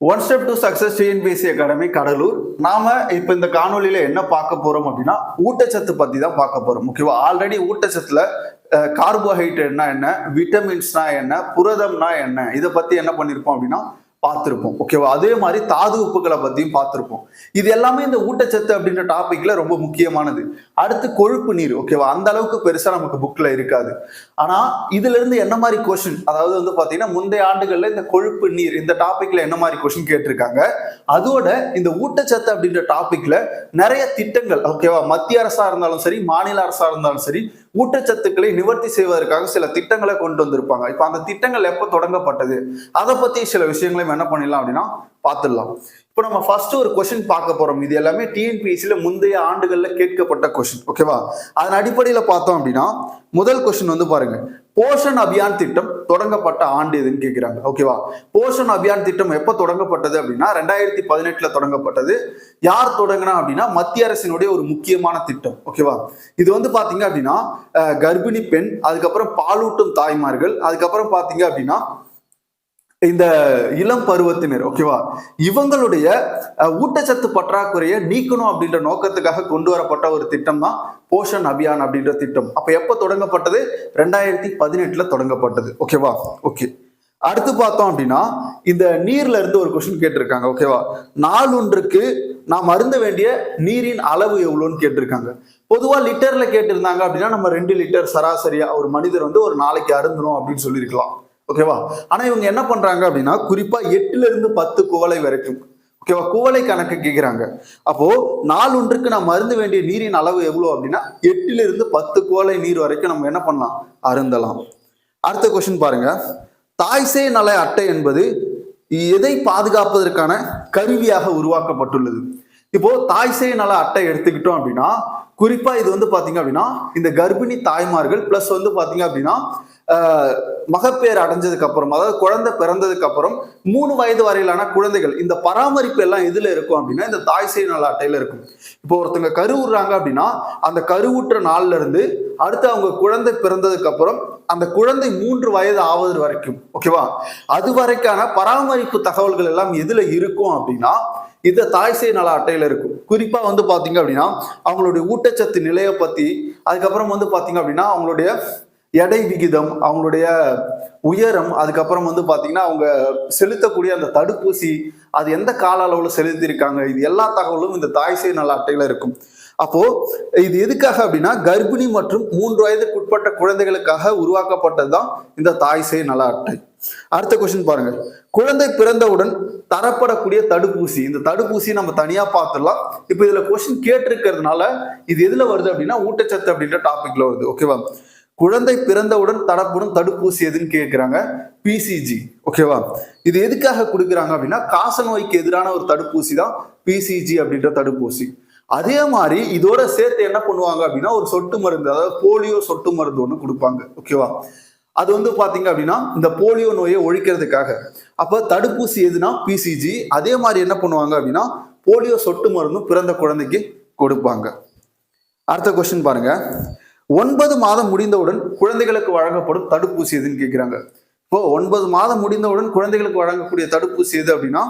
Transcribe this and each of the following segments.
One step to success T N P S C academy Cuddalore நாம இப்ப இந்த காணொலியில என்ன பார்க்க போறோம் அப்படின்னா ஊட்டச்சத்து பத்தி தான் பார்க்க போறோம் முக்கியமா ஆல்ரெடி ஊட்டச்சத்துல கார்போஹைட்ரேட்னா என்ன விட்டமின்ஸ்னா என்ன புரதம்னா என்ன இதை பத்தி என்ன பண்ணிருப்போம் அப்படின்னா பார்த்துருப்போம் ஓகேவா அதே மாதிரி தாது உப்புகளை பத்தியும் பார்த்துருப்போம். இது எல்லாமே இந்த ஊட்டச்சத்து அப்படின்ற டாபிக்ல ரொம்ப முக்கியமானது. அடுத்து கொழுப்பு நீர் ஓகேவா அந்த அளவுக்கு பெருசா நமக்கு புக்ல இருக்காது. ஆனா இதுல இருந்து என்ன மாதிரி கொஸ்டின் அதாவது வந்து பாத்தீங்கன்னா முந்தைய ஆண்டுகள்ல இந்த கொழுப்பு நீர் இந்த டாபிக்ல என்ன மாதிரி கொஸ்டின் கேட்டிருக்காங்க? அதோட இந்த ஊட்டச்சத்து அப்படின்ற டாபிக்ல நிறைய திட்டங்கள் ஓகேவா மத்திய அரசா இருந்தாலும் சரி மாநில அரசா இருந்தாலும் சரி ஊட்டச்சத்துக்களை நிவர்த்தி செய்வதற்காக சில திட்டங்களை கொண்டு வந்திருப்பாங்க. இப்ப அந்த திட்டங்கள் எப்போ தொடங்கப்பட்டது? அதை பத்தி சில விஷயங்களையும் என்ன பண்ணிடலாம் அப்படின்னா பார்த்துடலாம். இப்போ நம்ம ஃபர்ஸ்ட் ஒரு கொஸ்டின் பார்க்க போறோம். இது எல்லாமே டிஎன்பிஎஸ்சியில முந்தைய ஆண்டுகள்ல கேட்கப்பட்ட கொஸ்டின் ஓகேவா அதன் அடிப்படையில பார்த்தோம் அப்படின்னா முதல் கொஸ்டின் வந்து பாருங்க. போஷன் அபியான் திட்டம் தொடங்கப்பட்ட ஆண்டு எதுன்னு கேட்கிறாங்க ஓகேவா போஷன் அபியான் திட்டம் எப்போ தொடங்கப்பட்டது அப்படின்னா ரெண்டாயிரத்தி பதினெட்டுல தொடங்கப்பட்டது. யார் தொடங்கினா அப்படின்னா மத்திய அரசினுடைய ஒரு முக்கியமான திட்டம். ஓகேவா இது வந்து பாத்தீங்க அப்படின்னா கர்ப்பிணி பெண் அதுக்கப்புறம் பாலூட்டும் தாய்மார்கள் அதுக்கப்புறம் பாத்தீங்க அப்படின்னா இந்த இளம் பருவத்தினர் ஓகேவா இவங்களுடைய ஊட்டச்சத்து பற்றாக்குறையை நீக்கணும் அப்படின்ற நோக்கத்துக்காக கொண்டு வரப்பட்ட ஒரு திட்டம் தான் போஷன் அபியான் அப்படின்ற திட்டம். அப்ப எப்ப தொடங்கப்பட்டது? ரெண்டாயிரத்தி பதினெட்டுல தொடங்கப்பட்டது. ஓகேவா ஓகே அடுத்து பார்த்தோம் அப்படின்னா இந்த நீர்ல இருந்து ஒரு கொஸ்டின் கேட்டிருக்காங்க ஓகேவா நாள் ஒன்றுக்கு நாம் அருந்த வேண்டிய நீரின் அளவு எவ்வளோன்னு கேட்டிருக்காங்க. பொதுவா லிட்டர்ல கேட்டிருந்தாங்க அப்படின்னா நம்ம ரெண்டு லிட்டர் சராசரியா ஒரு மனிதர் வந்து ஒரு நாளைக்கு அருந்தணும் அப்படின்னு சொல்லியிருக்கலாம். ஓகேவா ஆனா இவங்க என்ன பண்றாங்க அப்படின்னா குறிப்பா எட்டுல இருந்து பத்து குவளை வரைக்கும். ஓகேவா குவளை கணக்கு கேட்கிறாங்க அப்போ நாள் ஒன்றுக்கு நம்ம மருந்து வேண்டிய நீரின் அளவு எவ்வளவு அப்படின்னா எட்டுல இருந்து பத்து குவளை நீர் வரைக்கும் நம்ம என்ன பண்ணலாம்? அருந்தலாம். அடுத்த கொஸ்டின் பாருங்க. தாய்சே நல அட்டை என்பது எதை பாதுகாப்பதற்கான கருவியாக உருவாக்கப்பட்டுள்ளது? இப்போ தாய்சே நல அட்டை எடுத்துக்கிட்டோம் அப்படின்னா குறிப்பா இது வந்து பாத்தீங்க அப்படின்னா இந்த கர்ப்பிணி தாய்மார்கள் பிளஸ் வந்து பாத்தீங்க அப்படின்னா மகப்பேறு அடைஞ்சதுக்கு அப்புறம் அதாவது குழந்தை பிறந்ததுக்கு அப்புறம் மூணு வயது வரையிலான குழந்தைகள் இந்த பராமரிப்பு எல்லாம் எதுல இருக்கும் அப்படின்னா இந்த தாய் சேய் நல அட்டையில இருக்கும். இப்போ ஒருத்தங்க கருவுறாங்க அப்படின்னா அந்த கருவுற்ற நாள்ல இருந்து அடுத்து அவங்க குழந்தை பிறந்ததுக்கு அப்புறம் அந்த குழந்தை மூன்று வயது ஆவது வரைக்கும் ஓகேவா? அது வரைக்கான பராமரிப்பு தகவல்கள் எல்லாம் எதுல இருக்கும் அப்படின்னா இந்த தாய்சேய் நல அட்டையில இருக்கும். குறிப்பா வந்து பாத்தீங்க அப்படின்னா அவங்களுடைய ஊட்டச்சத்து நிலையை பத்தி அதுக்கப்புறம் வந்து பாத்தீங்க அப்படின்னா அவங்களுடைய எடை விகிதம் அவங்களுடைய உயரம் அதுக்கப்புறம் வந்து பார்த்தீங்கன்னா அவங்க செலுத்தக்கூடிய அந்த தடுப்பூசி அது எந்த கால அளவில் செலுத்தியிருக்காங்க இது எல்லா தகவலும் இந்த தாய் சேய் நல அட்டையில் இருக்கும். அப்போ இது எதுக்காக அப்படின்னா கர்ப்பிணி மற்றும் மூன்று வயதுக்குட்பட்ட குழந்தைகளுக்காக உருவாக்கப்பட்டது தான் இந்த தாய் சேய் நல அட்டை. அடுத்த கொஸ்டின் பாருங்க. குழந்தை பிறந்தவுடன் தரப்படக்கூடிய தடுப்பூசி இந்த தடுப்பூசி நம்ம தனியா பார்த்துடலாம். இப்போ இதுல கொஸ்டின் கேட்டிருக்கிறதுனால இது எதுல வருது அப்படின்னா ஊட்டச்சத்து அப்படின்ற டாபிக்ல வருது ஓகேவா குழந்தை பிறந்தவுடன் தடப்படும் தடுப்பூசி எதுன்னு கேட்குறாங்க பிசிஜி ஓகேவா இது எதுக்காக கொடுக்குறாங்க அப்படின்னா காச நோய்க்கு எதிரான ஒரு தடுப்பூசி தான் பிசிஜி அப்படின்ற தடுப்பூசி. அதே மாதிரி இதோட சேர்த்து என்ன பண்ணுவாங்க அப்படின்னா ஒரு சொட்டு மருந்து அதாவது போலியோ சொட்டு மருந்து ஒன்று கொடுப்பாங்க. ஓகேவா அது வந்து பார்த்தீங்க அப்படின்னா இந்த போலியோ நோயை ஒழிக்கிறதுக்காக. அப்போ தடுப்பூசி எதுனா பிசிஜி அதே மாதிரி என்ன பண்ணுவாங்க அப்படின்னா போலியோ சொட்டு மருந்தும் பிறந்த குழந்தைக்கு கொடுப்பாங்க. அடுத்த கொஸ்டின் பாருங்க. ஒன்பது மாதம் முடிந்தவுடன் குழந்தைகளுக்கு வழங்கப்படும் தடுப்பூசி எதுன்னு கேட்குறாங்க இப்போ ஒன்பது மாதம் முடிந்தவுடன் குழந்தைகளுக்கு வழங்கக்கூடிய தடுப்பூசி எது அப்படின்னா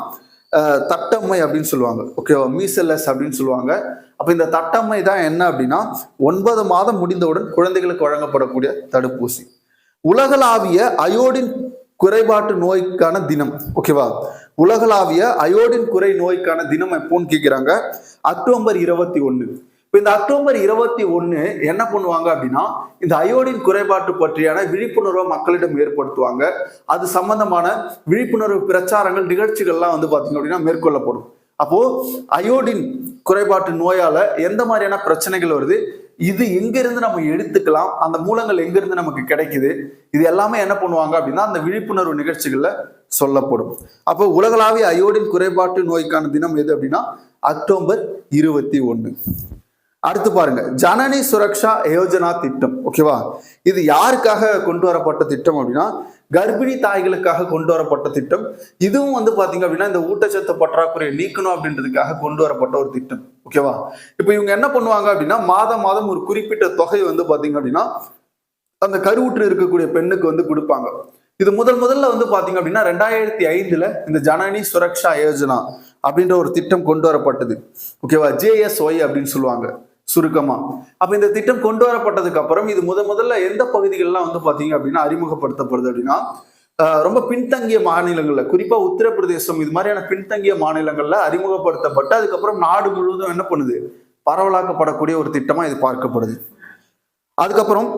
தட்டம்மை அப்படின்னு சொல்லுவாங்க. ஓகேவா மீசல்லஸ் அப்படின்னு சொல்லுவாங்க. அப்போ இந்த தட்டம்மை தான் என்ன அப்படின்னா ஒன்பது மாதம் முடிந்தவுடன் குழந்தைகளுக்கு வழங்கப்படக்கூடிய தடுப்பூசி. உலகளாவிய அயோடின் குறைபாட்டு நோய்க்கான தினம் ஓகேவா உலகளாவிய அயோடின் குறை நோய்க்கான தினம் எப்போன்னு கேட்குறாங்க அக்டோபர் இருபத்தி ஒன்று இப்போ இந்த அக்டோபர் இருபத்தி ஒன்று என்ன பண்ணுவாங்க அப்படின்னா இந்த அயோடின் குறைபாட்டு பற்றியான விழிப்புணர்வை மக்களிடம் ஏற்படுத்துவாங்க. அது சம்பந்தமான விழிப்புணர்வு பிரச்சாரங்கள் நிகழ்ச்சிகள்லாம் வந்து பார்த்தீங்க அப்படின்னா மேற்கொள்ளப்படும். அப்போ அயோடின் குறைபாட்டு நோயால எந்த மாதிரியான பிரச்சனைகள் வருது? இது எங்கிருந்து நம்ம எடுத்துக்கலாம்? அந்த மூலங்கள் எங்கிருந்து நமக்கு கிடைக்குது? இது எல்லாமே என்ன பண்ணுவாங்க அப்படின்னா அந்த விழிப்புணர்வு நிகழ்ச்சிகள்ல சொல்லப்படும். அப்போ உலகளாவிய அயோடின் குறைபாட்டு நோய்க்கான தினம் எது அப்படின்னா அக்டோபர் இருபத்தி ஒன்று அடுத்து பாருங்க. ஜனனி சுரக்ஷா யோஜனா திட்டம். ஓகேவா இது யாருக்காக கொண்டு வரப்பட்ட திட்டம் அப்படின்னா கர்ப்பிணி தாய்களுக்காக கொண்டு வரப்பட்ட திட்டம். இதுவும் வந்து பாத்தீங்க அப்படின்னா இந்த ஊட்டச்சத்து பற்றாக்குறையை நீக்கணும் அப்படின்றதுக்காக கொண்டு வரப்பட்ட ஒரு திட்டம். ஓகேவா இப்போ இவங்க என்ன பண்ணுவாங்க அப்படின்னா மாதம் மாதம் ஒரு குறிப்பிட்ட தொகை வந்து பாத்தீங்க அப்படின்னா அந்த கருவுற்று இருக்கக்கூடிய பெண்ணுக்கு வந்து கொடுப்பாங்க. இது முதல் முதல்ல வந்து பாத்தீங்க அப்படின்னா ரெண்டாயிரத்தி ஐந்துல இந்த ஜனனி சுரக்ஷா யோஜனா அப்படின்ற ஒரு திட்டம் கொண்டு வரப்பட்டது. ஓகேவா ஜேஎஸ்ஒய் அப்படின்னு சொல்லுவாங்க. சுருக்கமா. அப்ப இந்த திட்டம் கொண்டு வரப்பட்டதுக்கு அப்புறம் இது முத முதல்ல எந்த பகுதிகள்லாம் வந்து பாத்தீங்க அப்படின்னா அறிமுகப்படுத்தப்படுது அப்படின்னா ரொம்ப பின்தங்கிய மாநிலங்கள்ல குறிப்பா உத்தரப்பிரதேசம் இது மாதிரியான பின்தங்கிய மாநிலங்கள்ல அறிமுகப்படுத்தப்பட்டு அதுக்கப்புறம் நாடு முழுவதும் என்ன பண்ணுது? பரவலாக்கப்படக்கூடிய ஒரு திட்டமா இது பார்க்கப்படுது. அதுக்கப்புறம்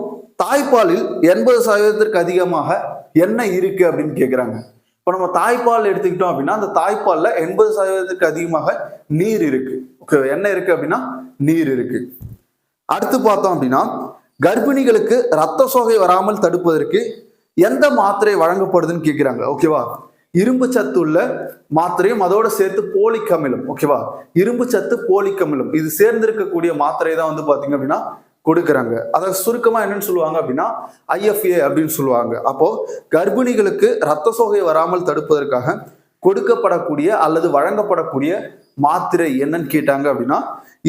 தாய்ப்பாலில் எண்பது சதவீதத்திற்கு அதிகமாக என்ன இருக்கு அப்படின்னு கேக்குறாங்க. இப்போ நம்ம தாய்ப்பால் எடுத்துக்கிட்டோம் அப்படின்னா அந்த தாய்ப்பால்ல எண்பது சதவீதத்துக்கு அதிகமாக நீர் இருக்கு. ஓகே என்ன இருக்கு அப்படின்னா நீர் இருக்கு. அடுத்து பார்த்தோம் அப்படின்னா கர்ப்பிணிகளுக்கு ரத்த சோகை வராமல் தடுப்பதற்கு எந்த மாத்திரை வழங்கப்படுதுன்னு கேட்குறாங்க ஓகேவா இரும்பு சத்து உள்ள மாத்திரையும் அதோட சேர்த்து போலிக் அமிலம் ஓகேவா இரும்பு சத்து போலிக் அமிலம் இது சேர்ந்திருக்கக்கூடிய மாத்திரை தான் வந்து பாத்தீங்க அப்படின்னா கொடுக்குறாங்க. அதை சுருக்கமா என்னன்னு சொல்லுவாங்க அப்படின்னா ஐஎஃப்ஏ அப்படின்னு சொல்லுவாங்க. அப்போ கர்ப்பிணிகளுக்கு ரத்த சோகை வராமல் தடுப்பதற்காக கொடுக்கப்படக்கூடிய அல்லது வழங்கப்படக்கூடிய மாத்திரை என்னன்னு கேட்டாங்க அப்படின்னா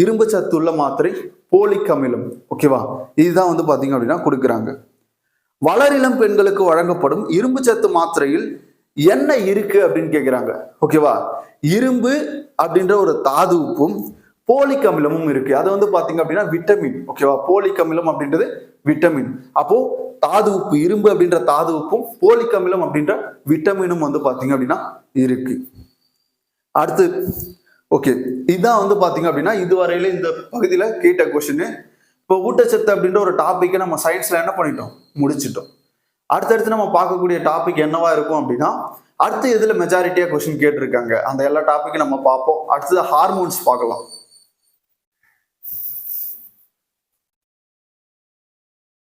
இரும்பு சத்து உள்ள மாத்திரை போலிக் அமிலம் ஓகேவா இதுதான் வந்து பாத்தீங்க அப்படின்னா கொடுக்குறாங்க. வளரிளம் பெண்களுக்கு வழங்கப்படும் இரும்பு சத்து மாத்திரையில் என்ன இருக்கு அப்படின்னு கேட்குறாங்க ஓகேவா இரும்பு அப்படின்ற ஒரு தாது உப்பும் போலிக் அமிலமும் இருக்கு. அது வந்து பாத்தீங்க அப்படின்னா விட்டமின் ஓகேவா போலிக் அமிலம் அப்படின்றது விட்டமின் அப்போ தாது உப்பு இரும்பு அப்படின்ற தாது உப்பும் போலிக் அமிலம் அப்படின்ற விட்டமினும் வந்து பாத்தீங்க அப்படின்னா இருக்கு. அடுத்து ஓகே இதுதான் வந்து பார்த்தீங்க அப்படின்னா இதுவரையில இந்த பகுதியில் கேட்ட கொஷின் இப்போ ஊட்டச்சத்து அப்படின்ற ஒரு டாப்பிக்கை நம்ம சயின்ஸில் என்ன பண்ணிட்டோம்? முடிச்சிட்டோம். அடுத்தடுத்து நம்ம பார்க்கக்கூடிய டாபிக் என்னவா இருக்கும் அப்படின்னா அடுத்து எதில் மெஜாரிட்டியாக கொஷின் கேட்டிருக்காங்க? அந்த எல்லா டாப்பிக்கும் நம்ம பார்ப்போம். அடுத்தது ஹார்மோன்ஸ் பார்க்கலாம்.